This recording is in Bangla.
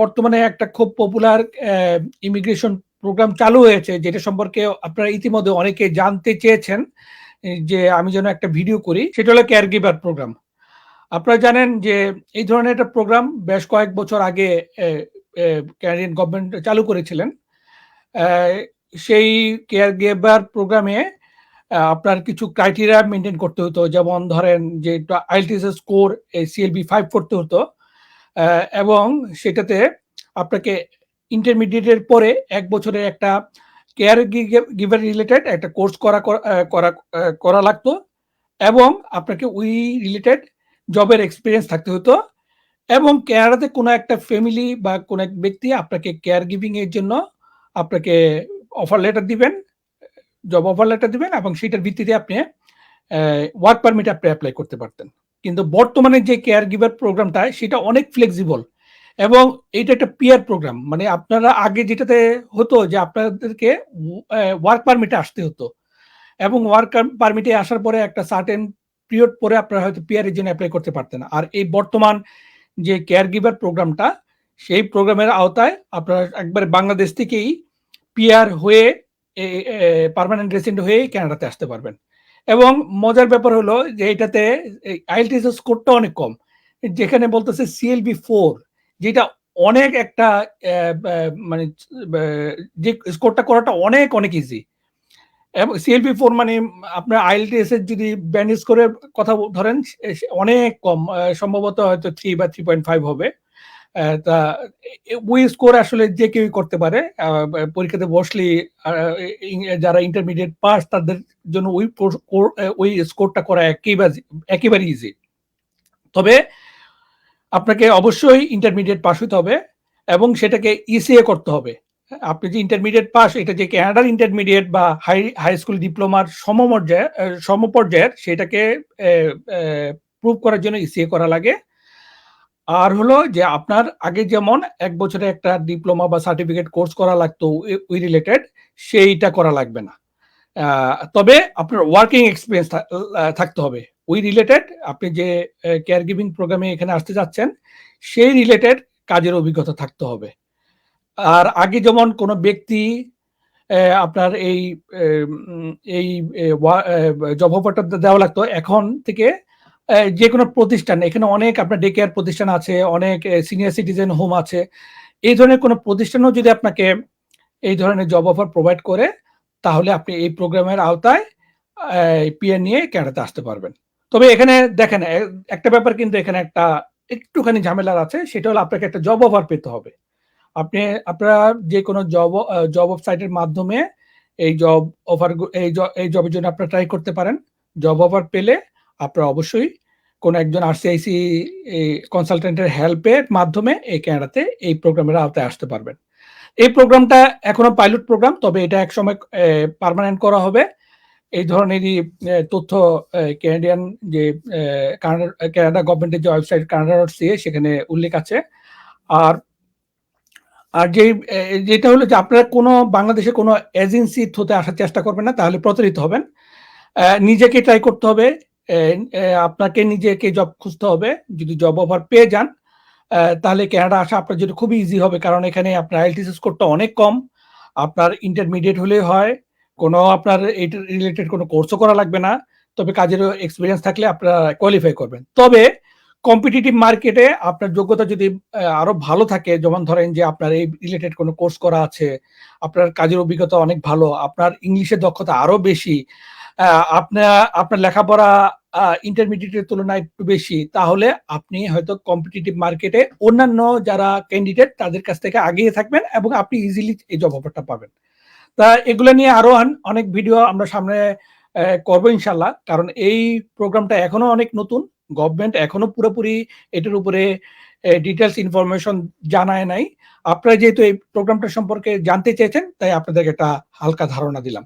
বর্তমানে একটা খুব পপুলার ইমিগ্রেশন প্রোগ্রাম চালু হয়েছে, যেটা সম্পর্কে আপনারা ইতিমধ্যে অনেকে জানতে চেয়েছেন যে আমি যেন একটা ভিডিও করি, সেটা হলো কেয়ার গিভার প্রোগ্রাম আপনারা জানেন যে এই ধরনের একটা প্রোগ্রাম বেশ কয়েক বছর আগে ক্যানাডিয়ান গভর্নমেন্ট চালু করেছিলেন। সেই কেয়ার গিভার প্রোগ্রামে আপনার কিছু ক্রাইটেরিয়া মেনটেন করতে হতো, যেমন ধরেন যে আইএলটিএস স্কোর সিএলবি ফাইভ করতে হতো। এবং সেটাতে আপনাকে ইন্টারমিডিয়েটের পরে এক বছরের একটা কেয়ার গিভার রিলেটেড একটা কোর্স করা করা করা লাগতো এবং আপনাকে ওই রিলেটেড জবের এক্সপিরিয়েন্স থাকতে হতো এবং কেয়ারাতে কোনো একটা ফ্যামিলি বা কোনো এক ব্যক্তি আপনাকে কেয়ার গিভিং এর জন্য আপনাকে অফার লেটার দিবেন জব অফার লেটার দিবেন এবং সেটার ভিত্তিতে আপনি ওয়ার্ক পারমিট আপনি অ্যাপ্লাই করতে পারতেন। কিন্তু বর্তমানে যে কেয়ার গিভার প্রোগ্রামটা সেটা অনেক ফ্লেক্সিবল এবং এটা একটা পিয়ার প্রোগ্রাম মানে আপনারা আগে যেটাতে হতো যে আপনাদেরকে ওয়ার্ক পারমিটে আসতে হতো এবং ওয়ার্ক পারমিটে আসার পরে একটা সার্টেন পিরিয়ড পরে আপনারা হয়তো পিয়ারের জন্য অ্যাপ্লাই করতে পারতেন। আর এই বর্তমান যে কেয়ার গিভার প্রোগ্রামটা সেই প্রোগ্রামের আওতায় আপনারা একবার বাংলাদেশ থেকেই পিয়ার হয়ে পারমানেন্ট রেসিডেন্ট হয়ে ক্যানাডাতে আসতে পারবেন। এবং মজার ব্যাপার হলো যে এটাতে আইএলটিএস স্কোরটা অনেক কম। যেখানে বলতেছে সিএলবি ফোর যেটা অনেক একটা মানে যে স্কোরটা করাটা অনেক অনেক ইজি এবং সিএলপি ফোর মানে আপনার আইএলটিএস এর যদি ব্যান্ড করে কথা ধরেন অনেক কম সম্ভবত হয়তো থ্রি বা থ্রি পয়েন্ট ফাইভ হবে। তা ওই স্কোর আসলে যে কেউই করতে পারে পরীক্ষাতে বসলে যারা ইন্টারমিডিয়েট পাস তাদের জন্য ওই ওই স্কোরটা করা একেবারে একেবারে ইজি তবে আপনাকে অবশ্যই ইন্টারমিডিয়েট পাস হতে হবে এবং সেটাকে ইসিএ করতে হবে। আপনি যে ইন্টারমিডিয়েট পাস এটা যে ক্যানাডার ইন্টারমিডিয়েট বা হাই হাই স্কুল ডিপ্লোমার সমপর্যায়ে সমপর্যায়ের, সেটাকে প্রুভ করার জন্য ইসিএ করা লাগে। আর হলো যে আপনার আগে যেমন এক বছরে একটা ডিপ্লোমা বা সার্টিফিকেট কোর্স করা লাগতো উই রিলেটেড সেইটা করা লাগবে না। তবে আপনার ওয়ার্কিং এক্সপিরিয়েন্স থাকতে হবে। উই রিলেটেড আপনি যে কেয়ার গিভিং প্রোগ্রামে এখানে আসতে যাচ্ছেন, সেই রিলেটেড কাজের অভিজ্ঞতা থাকতে হবে। আর আগে যেমন কোনো ব্যক্তি আপনার এই এই জব অফারটা দেওয়া লাগতো, এখন থেকে যে কোনো প্রতিষ্ঠান, এখানে অনেক আপনার ডে কেয়ার প্রতিষ্ঠান আছে, অনেক সিনিয়র সিটিজেন হোম আছে। এই ধরনের কোনো প্রতিষ্ঠানও যদি আপনাকে এই ধরনের জব অফার প্রোভাইড করে, তাহলে আপনি এই প্রোগ্রামের আওতায় পিএ নিয়ে ক্যানাডাতে আসতে পারবেন। তবে এখানে দেখেন একটা ব্যাপার কিন্তু এখানে একটা একটুখানি ঝামেলার আছে, সেটা হলো আপনাকে একটা জব অফার পেতে হবে। আপনি, আপনারা যে কোনো জব জব ওয়েবসাইটের মাধ্যমে এই জব অফার এই এই জবের জন্য আপনারা ট্রাই করতে পারেন। জব অফার পেলে আপনারা অবশ্যই কোন একজন আরসিআইসি কনসালটেন্টের হেল্পের মাধ্যমে এই ক্যানাডাতে এই প্রোগ্রামের আওতায় আসতে পারবেন। এই প্রোগ্রামটা এখনও পাইলট প্রোগ্রাম তবে এটা এক সময় পারমানেন্ট করা হবে। এই ধরনেরই তথ্য ক্যানাডিয়ান যে কানাডা গভর্নমেন্টের যে ওয়েবসাইট কানাডা ডট সিএ সেখানে উল্লেখ আছে। আর আর যে যেটা হলো যে আপনারা কোনো বাংলাদেশে কোনো এজেন্সি থ্রুতে আসার চেষ্টা করবেন না, তাহলে প্রতারিত হবেন। নিজেকে ট্রাই করতে হবে। আপনাকে নিজেকে জব খুঁজতে হবে। যদি জব অফার পেয়ে যান তাহলে ক্যানাডা আসা আপনার জন্য খুবই ইজি হবে, কারণ এখানে আপনার আইএলটিসি স্কোরটা অনেক কম। আপনার ইন্টারমিডিয়েট হলে হয়, কোনো আপনার এই রিলেটেড কোনো কোর্সও করা লাগবে না। তবে কাজের এক্সপিরিয়েন্স থাকলে আপনারা কোয়ালিফাই করবেন। তবে কম্পিটিটিভ মার্কেটে আপনার যোগ্যতা যদি আরও ভালো থাকে, যেমন ধরেন যে আপনার এই রিলেটেড কোনো কোর্স করা আছে, আপনার কাজের অভিজ্ঞতা অনেক ভালো, আপনার ইংলিশের দক্ষতা আরও বেশি আপনার আপনার লেখাপড়া ইন্টারমিডিয়েটের তুলনায় একটু বেশি, তাহলে আপনি হয়তো কম্পিটিটিভ মার্কেটে অন্যান্য যারা ক্যান্ডিডেট তাদের কাছ থেকে আগিয়ে থাকবেন এবং আপনি ইজিলি এই জব অফারটা পাবেন। তা এগুলো নিয়ে আরও অনেক ভিডিও আমরা সামনে করব ইনশাল্লাহ কারণ এই প্রোগ্রামটা এখনও অনেক নতুন গভর্নমেন্ট এখনও পুরোপুরি এটার উপরে ডিটেলস ইনফরমেশন জানায় নাই। আপনারা যেহেতু এই প্রোগ্রামটা সম্পর্কে জানতে চেয়েছেন, তাই আপনাদেরকে একটা হালকা ধারণা দিলাম।